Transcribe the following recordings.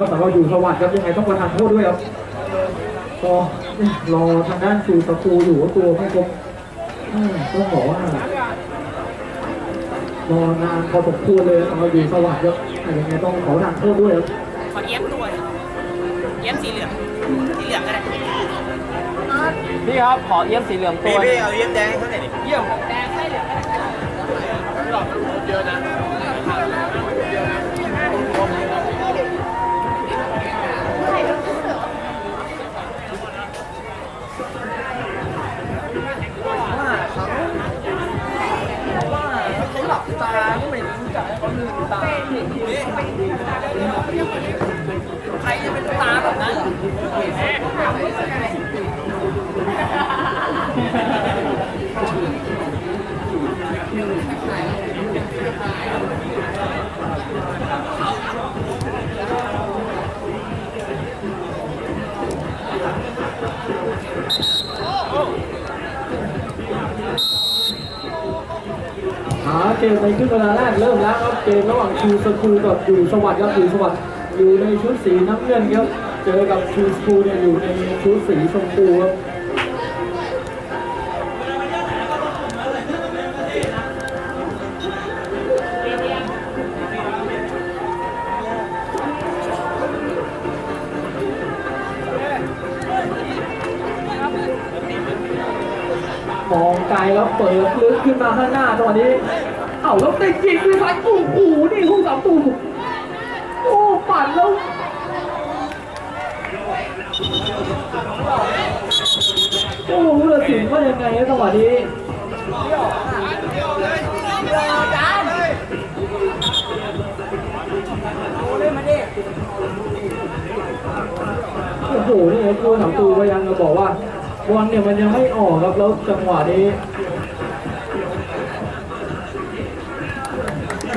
สำหรับอยู่สวัสดิ์ครับยังไงต้องประทานโทษด้วยครับก็รอทางด้านสูตะปูอยู่ว่าตัวไม่ครบอืมต้องบอกว่ารอนานพอสมควรเลยสำหรับอยู่สวัสดิ์ครับแต่ยังไงต้องขอประทานโทษด้วยครับขอเย็บตัวเย็บสีเหลืองสีเหลืองก็ได้พี่ครับขอเยี่ยมสีเหลืองตัวพี่พี่เอาเยี่ยมแดงให้เขาหน่อยดิเยี่ยมแดงให้เหลืองหลอดเยอะนะ ใครจะเป็นตาแบบนั้น หาเกมในครึ่งเวลาแรกเริ่มแล้วครับเกมระหว่างชูสกูกับอยู่สวัสดิ์ครับอยู่สวัสดิ์อยู่ในชุดสีน้ำเงินครับเจอกับชูสกูเนี่ยอยู่ในชุดสีชมพูครับมองไกลแล้วเปิดลึกขึ้นมาข้างหน้าตอนนี้ เอ้าแล้วติดยิงด้วยซ้ายโอ้โหนี่คู่สามตูโอ้ปั่นแล้วโอ้โหตัดสินว่ายังไงนะจังหวะนี้โอ้โหนี่คู่สามตูพยายามจะบอกว่าบอลเนี่ยมันยังไม่ออกครับแล้วจังหวะนี้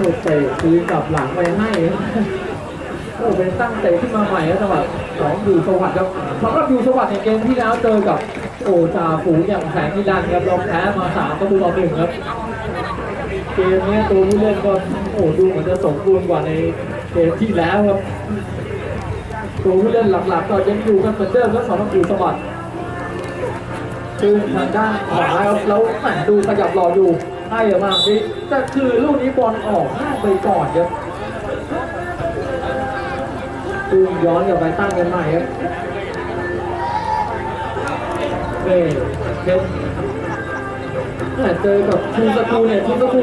โอ้เตะคืนกลับหลังไปให้โอ้เป็นตั้งเตะขึ้นมาใหม่แล้วจังหวะสองอยู่สวัสดิ์ครับสำหรับอยู่สวัสดิ์ในเกมที่แล้วเจอกับโอจาฝูอย่างแสงนิรันดร์ครับเราแพ้มาสามประตูต่อหนึ่งครับเกมเนี้ยตัวผู้เล่นก็โอ้ดูเหมือนจะสมบูรณ์กว่าในเกมที่แล้วครับตัวผู้เล่นหลักๆก็ยังอยู่กันเหมือนเดิมแล้วสำหรับอยู่สวัสดิ์คือทางด้านขวาครับแล้วแหมดูขยับรออยู่ ให้ออกมาดิแต่คือลูกนี้บอลออกห้างไปก่อนครับดูย้อนกลับไปตั้งกันใหม่ครับเอ้เด็แม่เจอกับชูสกูเนี่ยชูสกู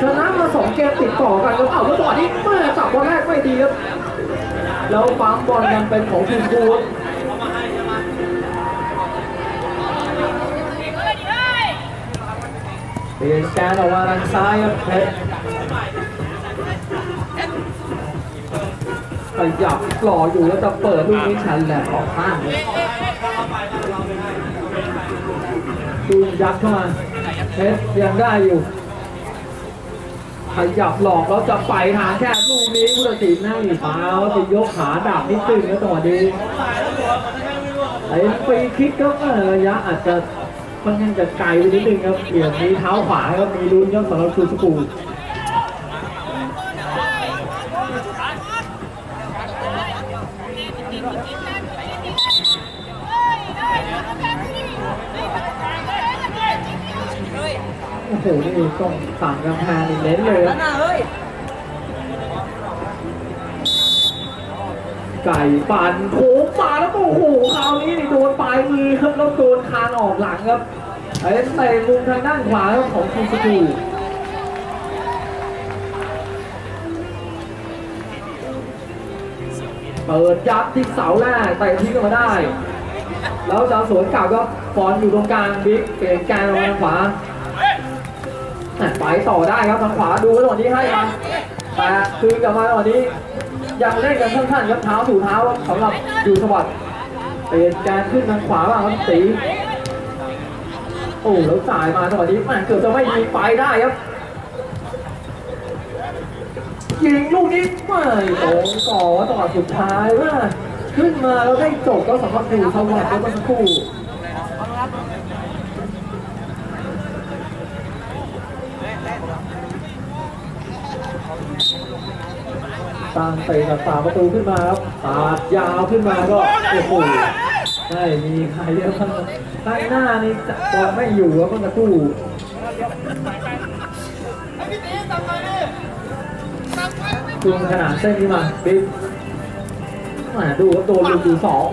ชนะมาสองเกมติดต่อกันแล้วเอ้าแล้วตอนนี้แม่จับบอลแรกไม่ดีครับแล้วปั๊มบอลยังเป็นของทีมกู เปลี่ยนแกนออกมาทางซ้ายครับเพชรขยับหล่ออยู่แล้วจะเปิดลูกนี้ชันแหลมออกข้างดูยัดเข้ามาเพชรยังได้อยู่ขยับหลอกแล้วจะไปทางแค่ลูกนี้ผู้ตัดสินนั่งอยู่ฟ้าแล้วจะยกขาดาบนิดนึงแล้วจังหวะนี้ไอ้ฟรีคิกก็เออระยะอาจจะ ค่อนข้างจะไกลไปนิดนึงครับเหลี่ยมนี้เท้าขวาครับมีลุ้นครับสำหรับชูสกูโอ้โหนี่ต้องสั่งกำแพงเน้นเลยครับ น่าเฮ้ย ไก่ปั่นโค้งมาแล้วก็โอ้โหคราวนี้นี่โดนปลายมือครับแล้วโดนคานออกหลังครับไอ้เตะมุมทางด้านขวาของชูสกูเปิดยัดที่เสาแรกเตะทิ้งเข้ามาได้ แล้วจะสวนกลับก็ฟอนอยู่ตรงกลางบิ๊กเปลี่ยนกนลงทางขวาแหม่ไปต่อได้ครับทางขวาดูว่าตอนนี้ให้มาแต่คืนกลับมาตอนนี้ ยังเล่นกันสั้นๆครับเท้าถูเท้าสำหรับอยู่สวัสดิ์เปลี่ยนแกนขึ้นทางขวาบ้างครับสีโอ้แล้วจ่ายมาสวัสดีแม่งเกือบจะไม่ยิงไปได้ครับยิงลูกนี้ไม่ตรงต่อจังหวะสุดท้ายว่าขึ้นมาแล้วได้จบก็สำหรับอยู่สวัสดิ์แล้วก็สักครู่ ตั้งเตะจากสามประตูขึ้นมาครับปาดยาวขึ้นมาก็โอ้โหไม่มีใครเรียกว่าตั้งหน้านี่จะบอลไม่อยู่แล้วก็ตะกู้จูงขนาดเส้นนี้มาบิ๊กมาดูครับโดนลูกดูสอง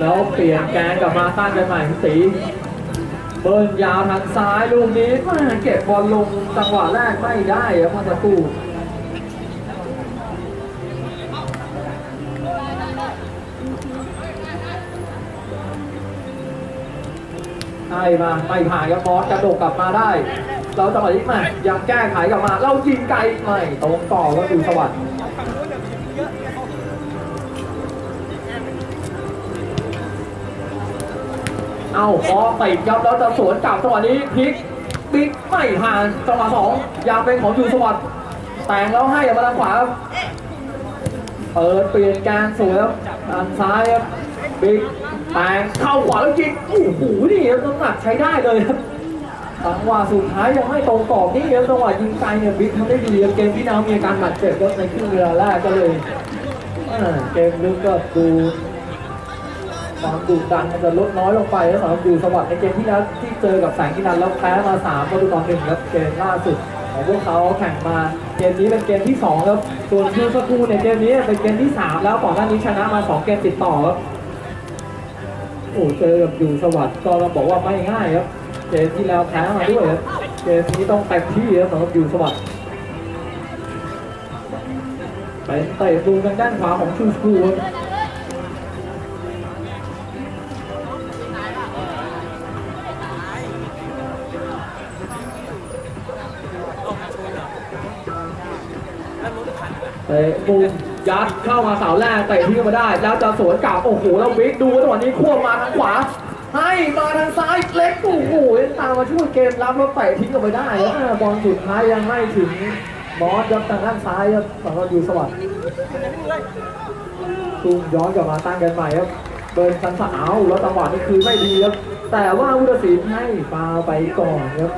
แล้วเปลี่ยนแกนกลับมาตั้งกันใหม่พี่ตีเบิร์นยาวทางซ้ายลูกนี้ม่เก็บบอลลงจังหวะแรกไม่ได้ครับมาตะกู้ ใช่มาไม่ผ่านครับบอสกระโดดกลับมาได้ เราจังหวะนี้มายังแก้ไขกลับมา เรายิงไกลไม่ตรงต่อก็ดูสวัสดิ์เอาพอติดครับแล้วจะสวนกลับจังหวะนี้พลิกบิ๊กไม่ผ่านจังหวะสองยังเป็นของอยู่สวัสดิ์แต่งแล้วให้มาทางขวาเปิดเปลี่ยนการสวยครับด้านซ้ายครับบิ๊ก แต่งเข้าขวาแล้วยิงโอ้โหนี่ครับน้ำหนักใช้ได้เลยครับจังหวะสุดท้ายยังไม่ตรงกรอบนี่ครับจังหวะยิงไกลเนี่ยบิ๊กทำได้ดีเกมที่น้ำมีอาการบาดเจ็บครับในครึ่งเวลาแรกก็เลยเกมลึกก็ดูความดุดันมันจะลดน้อยลงไปแล้วสำหรับดูสวัสดิ์ในเกมที่แล้วที่เจอกับแสงกินันแล้วแพ้มา3ประตูต่อหนึ่งครับเกมล่าสุดของพวกเขาแข่งมาเกมนี้เป็นเกมที่สองครับส่วนเชื่อสักครู่ในเกมนี้เป็นเกมที่สามแล้วก่อนหน้านี้ชนะมาสองเกมติดต่อครับ อ้เจอกับอยู่สวัสดิ์ก็เราบอกว่าไม่ง่ายครับเกมที่แล้วแพ้มาด้วยครับเกมนี้ต้องเต็มที่ครับสำหรับอยู่สวัสดิ์เป็นเตะดูทางด้านขวาของชูสกูครับแล้วรถคันอะเตะบูม ยัดเข้ามาเสาแรกเตะที่มาได้ แล้วจะสวนกลับโอ้โหแล้ววิกดูจังหวะนี้ควบมาทางขวา ให้มาทางซ้ายเล็กโอ้โหตามมาช่วยเกมรับแล้วเตะทิ้งออกไปได้แล้วบอลสุดท้ายยังไม่ถึงบอสยับทางด้านซ้ายครับสำหรับอยู่สวัสดิ์ตูมย้อนกลับมาตั้งกันใหม่ครับเบิร์นสันสาวแล้วจังหวะนี้คือไม่ดีครับแต่ว่าวุฒิศิลป์ให้ฟาวไปก่อนครับ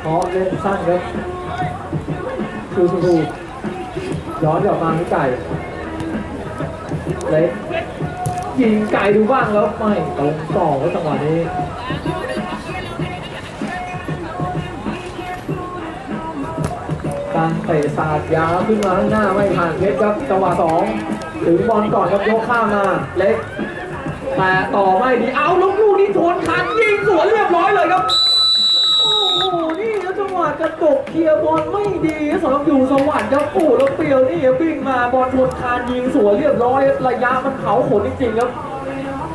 เพราะเล่นสั้นครับชูชูชู ย้อนกลับมาที่ไก่เล็กยิงไก่ดูบ้างแล้วไม่ตรงต่อครับจังหวะนี้การเตะสาดยาวขึ้นมาข้างหน้าไม่ผ่านเพชรครับจังหวะสองถึงบอลก่อนครับยกข้ามมาเล็กแต่ต่อไม่ดีเอาลูกลูกนี้ทวนคันยิงสวนเรียบร้อยเลยครับ จังหวะกระตกเคลียร์บอลไม่ดีสำหรับอยู่สวรรค์ครับโอ้แล้วเปียวนี่วิ่งมาบอลทวนคานยิงสวนเรียบร้อยระยะมันเขาขนจริงๆครับ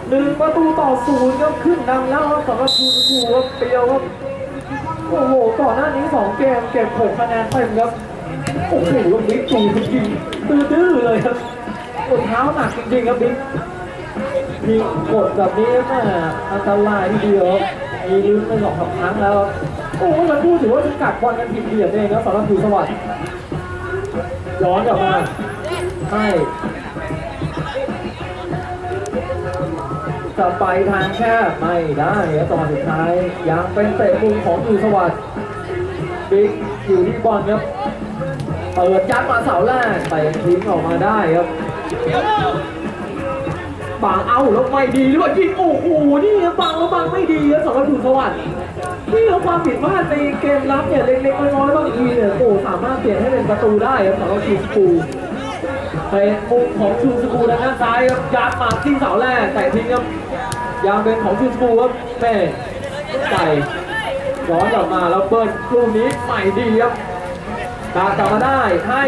หนึ่งประตูต่อศูนย์ครับขึ้นนำแล้วสำหรับชูชูครับเปียวครับโอ้โหก่อนหน้านี้สองเกมเก็บหกคะแนนเต็มครับโอ้โหลูกบิ๊กจูจริงดื้อๆเลยครับกดเท้าหนักจริงๆครับบิ๊กมีกดแบบนี้แม่อันตรายทีเดียว มีลุ้นไปสองสามครั้งแล้วโอ้โหมันพูดถือว่าจะกัดบอลกันผิดเหลี่ยมเองครับสำหรับอยู่สวัสดิ์ย้อนกลับมาให้จะไปทางแคบไม่ได้ครับจังหวะสุดท้ายยังเป็นเตะมุมของอู่สวัสดิ์บิ๊กอยู่ที่บอลครับเปิดยัดมาเสาแรกแต่ทิ้งออกมาได้ครับ บางเอาแล้วไม่ดีด้วยยิงโอ้โหนี่บางแล้วบางไม่ดีครับสำหรับอยู่สวัสดิ์นี่ครับความผิดพลาดในเกมรับเนี่ยเล็กๆน้อยๆบางทีเนี่ยโอ้สามารถเปลี่ยนให้เป็นประตูได้ครับสำหรับทีมสกูเป็นมุมของชูสกูด้านซ้ายครับยัดมาที่เสาแรกแต่ทิ้งครับยังเป็นของชูสกูครับแม่ใส่ย้อนกลับมาแล้วเบิร์นลูกนี้ใหม่ดีครับตากลับมาได้ให้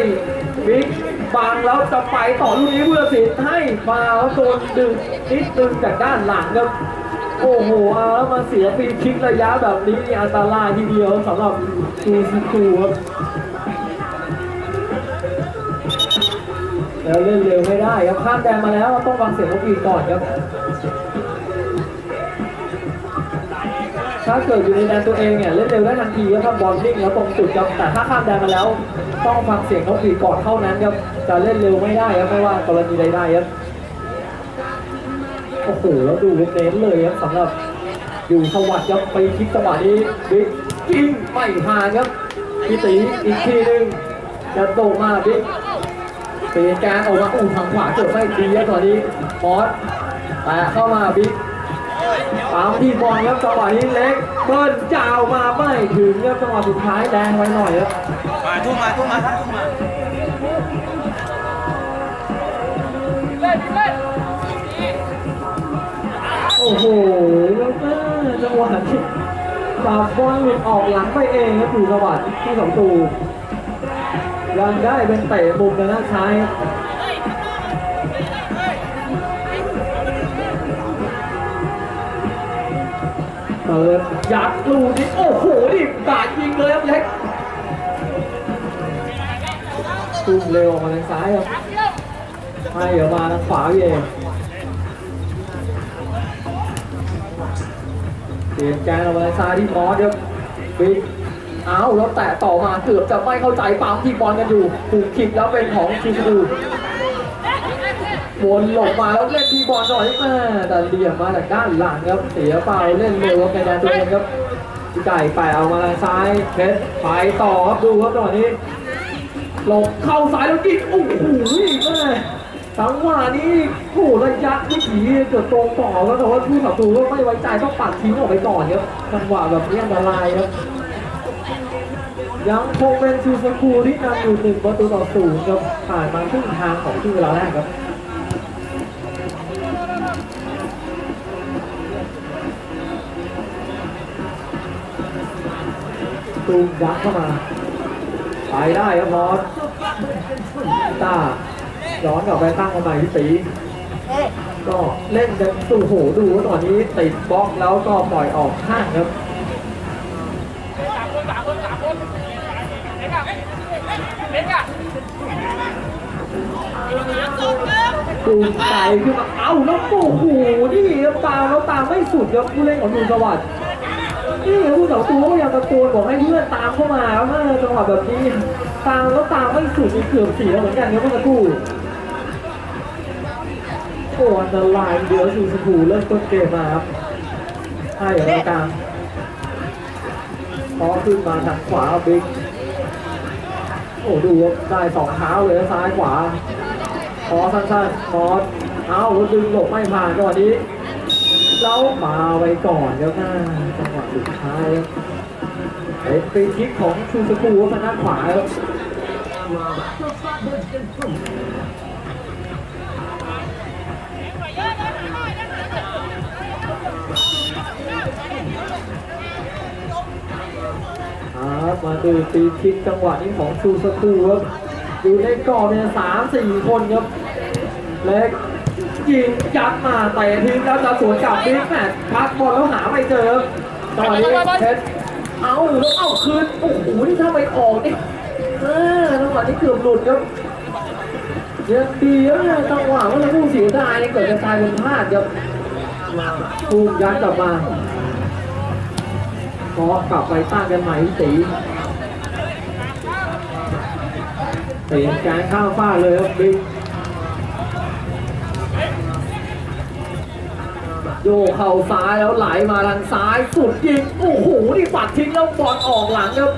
บิ๊ก บังแล้วจะไปต่อลูกนี้เพื่อสิทธิ์ให้มาวโดนดึงนิดดึงจากด้านหลังครับ โอ้โหเอาแล้วมาเสียฟรีคิกระยะแบบนี้นี่อันตรายทีเดียวสำหรับชูสกูครับแล้วเล่นเร็วไม่ได้ครับข้ามแดนมาแล้วต้องวางเสียงนกหวีก่อนครับถ้าเกิดอยู่ในแดนตัวเองเนี่ยเล่นเร็วได้ทันทีครับบอลนิ่งแล้วตรงจุดครับแต่ถ้าข้ามแดนมาแล้ว ต้องฟังเสียงนกหวีดก่อนเท่านั้นครับจะเล่นเร็วไม่ได้ครับไม่ว่ากรณีใดๆครับโอ้โหแล้วดูเน้นเลยครับสำหรับอยู่สวัสดิ์ครับไปคลิกจังหวะนี้บิ๊กกิ้งไม่ผ่านครับพี่ตีอีกทีหนึ่งจะโดมาบิ๊กเปลี่ยนแกนออกมาอู้ทางขวาเกิดไม่ดีครับตอนนี้มอสแต่เข้ามาบิ๊กตามที่บอลครับจังหวะนี้เล็กเบิ้ลจาวมาไม่ถึงครับจังหวะสุดท้ายแดงไว้หน่อยครับ มาทุ่มมาทุ่มมาทุ่มมาโอ้โหแล้วก็จังหวะที่ปาบอลหลุดออกหลังไปเองครับอยู่สวัสดิ์ที่สองตูยังได้เป็นเตะมุมทางด้านซ้ายเปิดยัดลูกนี้โอ้โหดิกาดยิงเลยครับเล็ก ตุ้มเร็วมาทางซ้ายครับให้เดี๋ยวมาทางขวาพี่เองเปลี่ยนแกนออกมาทางซ้ายที่มอสครับบิ๊กเอาแล้วแตะต่อมาเกือบจะไม่เข้าใจปั๊มที่บอลกันอยู่ถูกคิกแล้วเป็นของชิซูวนหลบมาแล้วเล่นที่บอลหน่อยแม่แต่เหลี่ยมมาจากด้านหลังครับเสียเปล่าเล่นเร็วครับในแดนตัวเองครับพี่ไก่ไปเอามาทางซ้ายเพชรไปต่อครับดูครับตอนนี้ หลบเข้าซ้ายแล้วยิงโอ้โหแม่จังหวะนี้โอ้โหระยะที่ถีเกือบตรงต่อแล้วแต่ว่าผู้ศัตรูก็ไม่ไว้ใจต้องปัดทิ้งออกไปก่อนครับจังหวะแบบนี้อันตรายครับยังคงเป็นซูซากูที่นำอยู่หนึ่งประตูต่อศูนย์ครับผ่านมาครึ่งทางของครึ่งเวลาแรกครับตูมยัดเข้ามาไปได้ครับมอส ตาย้อนกลับไปตั้งมาใหม่ที่ตีก็เล่นกันตู่โหดูว่าตอนนี้ติดบล็อกแล้วก็ปล่อยออกข้างครับตูมไก่ขึ้นมาเอ้าแล้วโอ้โหนี่ครับตามแล้วตามไม่สุดครับผู้เล่นของดูสวัสดิ์ นี่ผู้ต่อตัวก็ยังตะโกนบอกให้เพื่อนตามเข้ามาเมื่อจังหวะแบบนี้ตามแล้วตามไม่สุดมีเกือบเสียเหมือนกันครับเมื่อสักครู่โอ้อันตรายเดียวสูสกูเริ่มต้นเกมมาครับให้อย่างกลางพอขึ้นมาทางขวาบิ๊กโอ้ดูได้สองเท้าเลยซ้ายขวาขอสั้นๆขอเอาดึงหลบไม่ผ่านจังหวะนี้ แล้วมาไว้ก่อนแล้วนะจังหวะสุดท้ายเป็นฟรีคิกของชูสกูทางด้าขวาครับครับมาดูฟรีคิกจังหวะนี้ของชูสกูครับอยู่ในกรอบเนี่ยสามสี่คนครับ เล็ก ยิงยัดมาเตะทิ้งแล้วจะสวนกลับบิ๊กแมทพักบอลแล้วหาไม่เจอจังหวะนี้เพชรเอาแล้วเอาคืนโอ้โหนี่ถ้าไปออกนี่เออจังหวะนี้เกือบหลุดครับยังดีนะจังหวะว่าเราผู้เสียดายเนี่เกิดจะกายเป็นพลาดครับถูกยัดกลับมาพอกลับไปตั้งกันใหม่ที่ตีการข้ามฟาเลยครับบิ๊ก โยเข่าซ้ายแล้วไหลมาทางซ้ายสุดยิงโอ้โหนี่ปัดทิ้งแล้วบอลออกหลังครับ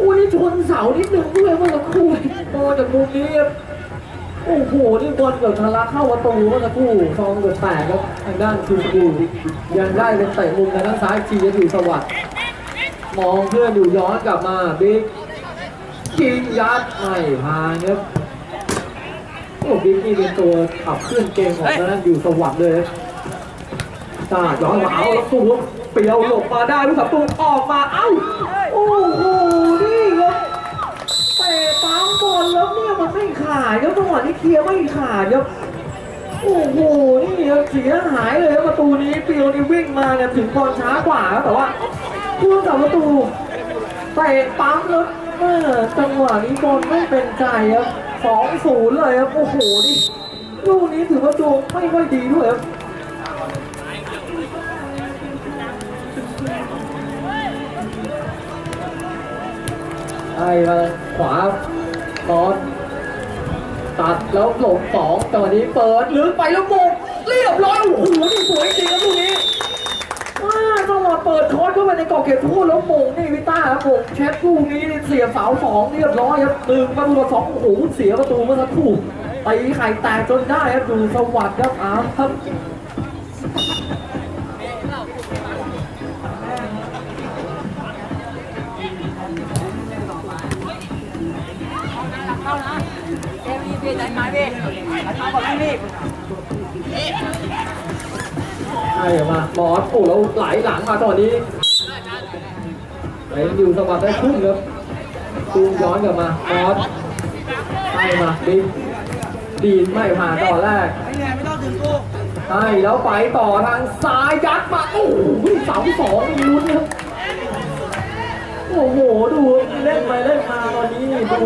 อุ้ยนี่ชนเสานิดนึงด้วยเมื่อสักครู่มองจากมุมนี้ครับโอ้โหนี่บอลเกือบทะลักเข้าประตูเมื่อสักครู่ซองเกือบแตกครับทางด้านซูซูยังได้เป็นเตะมุมทางด้านซ้ายจีจะอยู่สวัสดิ์มองเพื่อนอยู่ย้อนกลับมาบิ๊กยิงยัดไม่ผ่านครับโอ้บิ๊กนี่เป็นตัวขับเคลื่อนเกมของทางนั้นอยู่สวัสดิ์เลยครับ ตาย้อนมาเอาแล้วตูเปียวหลบมาได้ผู้สับตูออกมาเอ้าโอ้โหนี่ครับเตะปั๊มบอลแล้วเนี่ยมันไม่ขาดครับจังหวะนี้เคลียร์ไม่ขาดครับโอ้โหนี่ครับเสียหายเลยครับประตูนี้เปียวนี่วิ่งมาเนี่ยถึงบอลช้ากว่าครับแต่ว่าผู้รักษาประตูเตะปั๊มแล้วเออจังหวะนี้บอลไม่เป็นใจครับสองศูนย์เลยครับโอ้โหนี่ลูกนี้ถือว่าดวงไม่ค่อยดีด้วยครับ ไอ้มาขวาตอนตัดแล้วหลบสองจังหวะนี้เปิดลึกไปแล้วโบกเรียบร้อยโอ้โหนี่สวยจริงครับลูกนี้ว่าจังหวะเปิดคอร์สเข้าไปในกรอบเขตโทษแล้วโมงนี่วิต้าครับผมเช็ดลูกนี้เสียเสาสองเรียบร้อยครับหนึ่งประตูสองโอ้โหเสียประตูเมื่อสักครู่ตีไข่แตกจนได้ครับดูสวัสดิ์ครับอ้าวครับ ใช่มาบอสโอ้แล้วไหลหลังมาตอนนี้ไหลอยู่สวัสดิ์ได้ครึ่งครับตูมย้อนกลับมาบอสใช่มาดีดีนไม่ผ่านตอนแรกใช่แล้วไปต่อทางซ้ายยัดมาโอ้โหเสาสองลุ้นครับ อ้โหดูเล่นไปเล่นมาตอนนี้ดู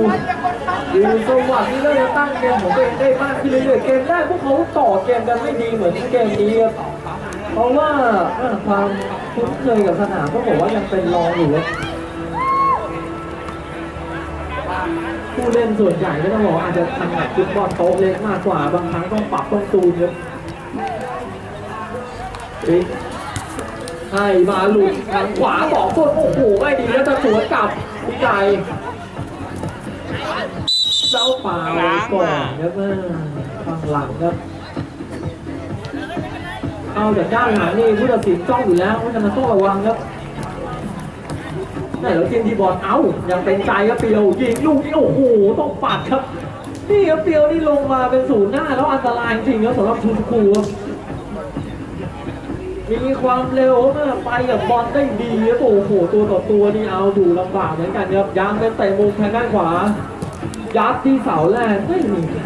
ดูสวัสดิ์นี่เริ่มตั้งเกมของตัวเองได้มากขึ้นเรื่อยๆเกมแรกพวกเขาต่อเกมกันไม่ดีเหมือนเกมนี้ครับเพราะว่าความคุ้นเคยกับสนามก็บอกว่ายังเป็นรองอยู่ครับผู้เล่นส่วนใหญ่ก็ต้องบอกอาจจะถนัดฟุตบอลโต๊ะเล็กมากกว่าบางครั้งต้องปรับต้องตูนครับอี ให้มาหลุดทางขวาบอกต้นโอ้โหไม่ดีแล้วจะสวนกลับพี่ไก่เจ้าป่าก่อนครับข้างหลังครับเอาจากด้านหลังนี่ผู้ตัดสินจ้องอยู่แล้วเพราะฉะนั้นต้องระวังครับนี่แล้วทีมที่บอลเอ้ายังเป็นใจครับเปียวยิงลูกนี้โอ้โหต้องปัดครับนี่ครับเปียวนี่ลงมาเป็นศูนย์หน้าแล้วอันตรายจริงครับสำหรับชุนคูครับ มีความเร็วมากไปกับบอลได้ดีครับโอ้โหตัวต่อตัวนี่เอาดูลำบากเหมือนกันครับยังเป็นเตะมุมทางด้านขวา ยัดที่เสาแรกไม่มีใคร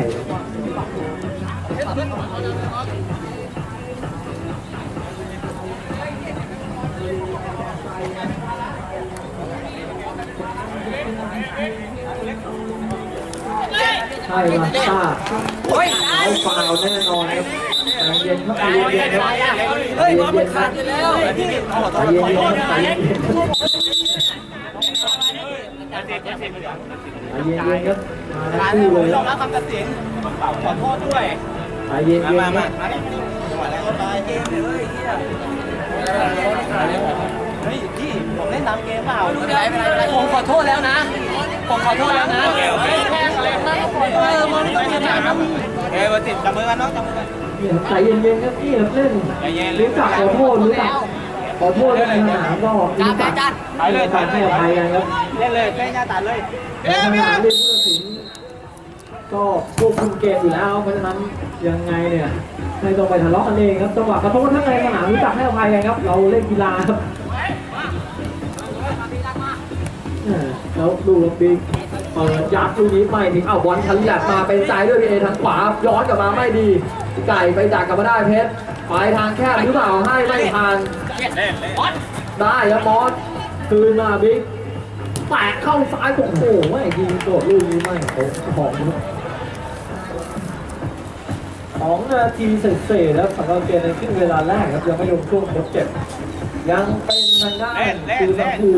ใช่มาต้าโอ้ยเอาฟาวแน่นอนครับใจ เย็นครับใจเย็นครับเฮ้ยบอลมันขาดอยู่แล้วพี่ใจเย็นครับใจเย็นครับใจเย็นครับมาทั้งคู่เลยยอมรับคำตัดสินขอโทษด้วยใจเย็นมาๆคมารับมามาดิจังหวะแรกก็ตายเกมเลยเฮ้ยพี่ผมเล่นตามเกมเปล่าไม่เป็นไรไม่เป็นไรผมขอโทษแล้วนะผมขอโทษแล้วนะแค่อะไรมากเออมันไม่เป็นไรครับเอ้ยวันติดจับมือกันน้องจับมือกัน เนี่ยใจเย็นๆครับพี่ครับเล่นใจเย็นรู้จักขอโทษรู้จักขอโทษในสนามก็รู้จักจัดไปเลยการให้อภัยกันครับเล่นเลยเล่นหน้าตัดเลยในสนามเล่นผู้ตัดสินก็ควบคุมเกมอยู่แล้วเพราะฉะนั้นยังไงเนี่ยไม่ต้องไปทะเลาะกันเองครับจังหวะขอโทษทั้งในสนามรู้จักให้อภัยกันครับ เราเล่นกีฬาครับเออแล้วดูครับบิ๊กเปิดยัดลูกนี้ไม่ถึงเอาบอลทันแลบมาเป็นใจด้วยพีเอทางขวาย้อนกลับมาไม่ดี ไก่ไปดักกลับมาได้เพชรไปทางแคบหรือเปล่าให้ไม่ทันเล่นเล่นได้ครับบอสคืนมาบิ๊กแตะเข้าซ้ายโอ้โหไม่ยิงโดดลูกนี้ไม่โอ้ของสองนาทีเศษๆแล้วสำหรับเกมในครึ่งเวลาแรกครับยังไม่ลงช่วงทดเจ็บ ยังเป็นทางด้านคือสัมพู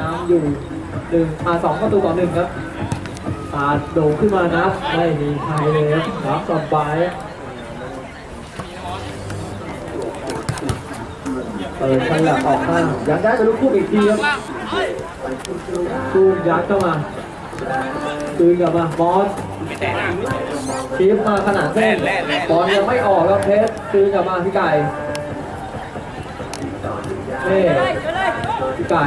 นำอยู่หนึ่งอ่าสองประตูต่อหนึ่งครับตาโด่งขึ้นมานับไม่มีใครเลยครับรับสบ เปิดขยับออกข้างยังได้เป็นลูกคู่อีกทีครับตูมยัดเข้ามาคืนกลับมาบอสชีฟมาขนาดเส้นบอลยังไม่ออกแล้วเพชรคืนกลับมาพี่ไก่เน่พี่ไก่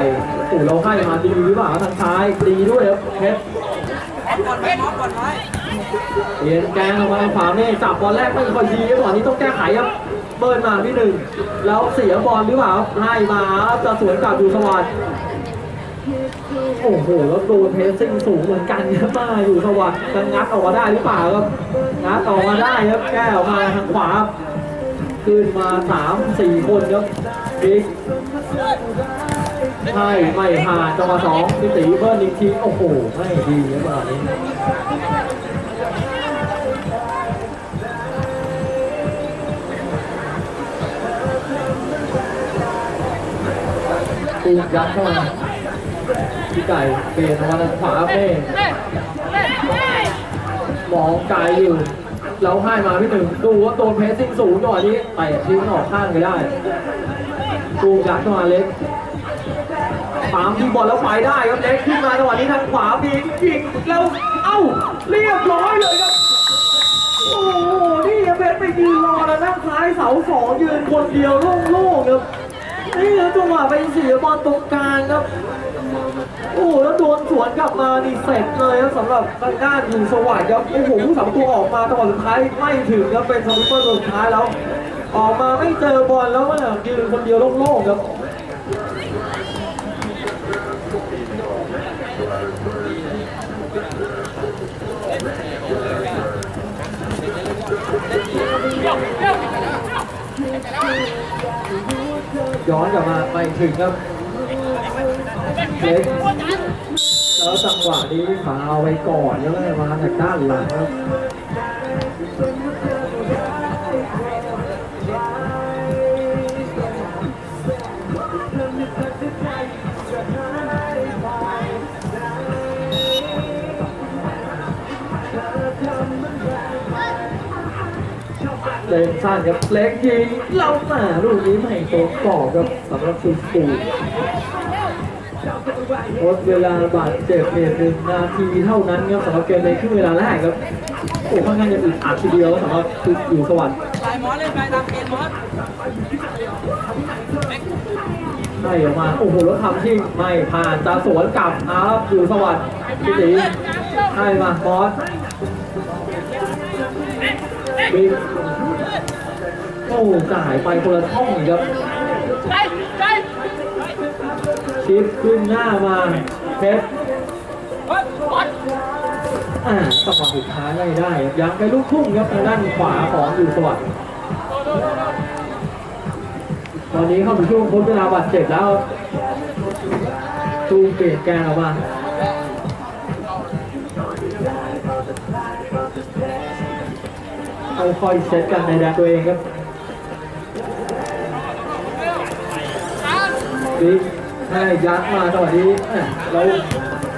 โอ้เราให้มาดีหรือเปล่าทางซ้ายดีด้วยครับเพชรก่อนไว้มอสก่อนไว้เปลี่ยนแกงออกมาทางขวาเน่จับบอลแรกไม่ค่อยดีครับบอลนี้ต้องแก้ไขครับเบิร์นมาพี่หนึ่ง แล้วเสียบอลหรือเปล่าให้มาจะสวนกลับอยู่สวัสด์โอ้โหแล้วโดนเพสซิ่งสูงเหมือนกันครับมาอยู่สวัสด์จะงัดออกมาได้หรือเปล่าครับงัดออกมาได้ครับแก้ออกมาทางขวาขึ้นมาสามสี่คนครับบิ๊กใช่ไม่ผ่านจังหวะสองพี่ตีเบิร์นอีกทีโอ้โหไม่ดีครับตอนนี้ ตูยัดเข้ามาพี่ไก่เปลี่ยนออกมาทางขวาเป้มองไกลอยู่เราให้มาพี่หนึ่งดูว่าโดนเพสซิ่งสูงจังหวะนี้เตะทิ้งออกข้างไปได้ตูยัดเข้ามาเล็กปามที่บอลแล้วไปได้ครับเล็กขึ้นมาจังหวะนี้ทางขวามียิงแล้วเอ้าเรียบร้อยเลยครับโอ้โหนี่เพชรไปยืนรอแล้วด้านซ้ายเสาสองยืนคนเดียวโล่งๆครับ นี่แล้วจังหวะไปเสียบอลตรงกลางครับ โอ้โหแล้วโดนสวนกลับมานี่เสร็จเลยครับสำหรับทางด้านอยู่สวัสดิ์ครับโอ้โหผู้สามตัวออกมาจังหวะสุดท้ายไม่ถึงครับเป็นสวิปเปองตัวสุดท้ายแล้ว ออกมาไม่เจอบอลแล้วว่ยยืนคนเดียวโล่งๆครับ ย้อนกลับมาไม่ถึงครับเล็กแล้วจังหวะนี้ฟาวไปก่อนแล้วก็มาจากด้านหลังครับ เล่นสั้นครับเล็กยิงเล่าหมาลูกนี้ไม่ตรงกรอครับสำหรับซูซูหมดเวลาบาดเจ็บเนี่ยหนึ่งนาทีเท่านั้นครับสำหรับเกมในครึ่งเวลาแรกครับโอ้ค่อนข้างจะอึดอัดทีเดียวสำหรับคืออยู่สวรรค์ไม่ออกมาโอ้โหแล้วทำที่ไม่ผ่านจะสวนกลับอาครับอยู่สวัสดิ์พี่ตีให้มาบอสบิ๊ก โอ้จ่ายไปคนละช่องครับชิปขึ้นหน้ามาเพชรอ่าจังหวะสุดท้ายไม่ได้ยังไปลูกทุ่งครับทางด้านขวาของอยู่สวัสดิ์ตอนนี้เข้าสู่ช่วงพ้นเวลาบาดเจ็บแล้วตูมเปลี่ยนแกนออกมาค่อยๆเซตกันในแดนตัวเองครับ บิ๊กให้ยัดมาจังหวนี้แหม่เรา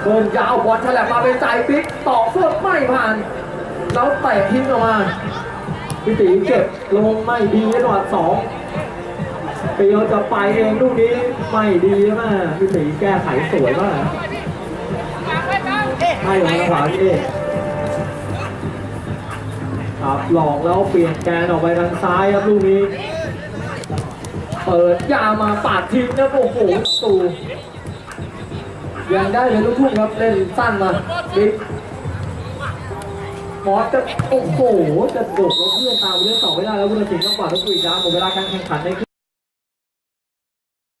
เดินยาวบอลฉลับมาเป็นใจบิ๊กต่อเสื้อไม่ผ่านแล้วเตะทิ้งออกมาพี่ตีเก็บลงไม่ดีจังหวะสองเปียวจะไปเองลูกนี้ไม่ดีมากพี่ตีแก้ไขสวยมากให้ออกมาทางขวาพี่ครับหลอกแล้วเปลี่ยนแกนออกไปทางซ้ายครับลูกนี้ เปิดยามาปาดทิ้งนะโอ้โหตูยังได้เลยลูกทุ่งครับเล่นสั้นมาบิ๊กมอสจะโอ้โหจะโดดแล้วเพื่อนตามเรื่องต่อไม่ได้แล้วคุณสิงห์ต้องกว่าดทุกคุยจ้าหมดเวลาการแข่งขันใน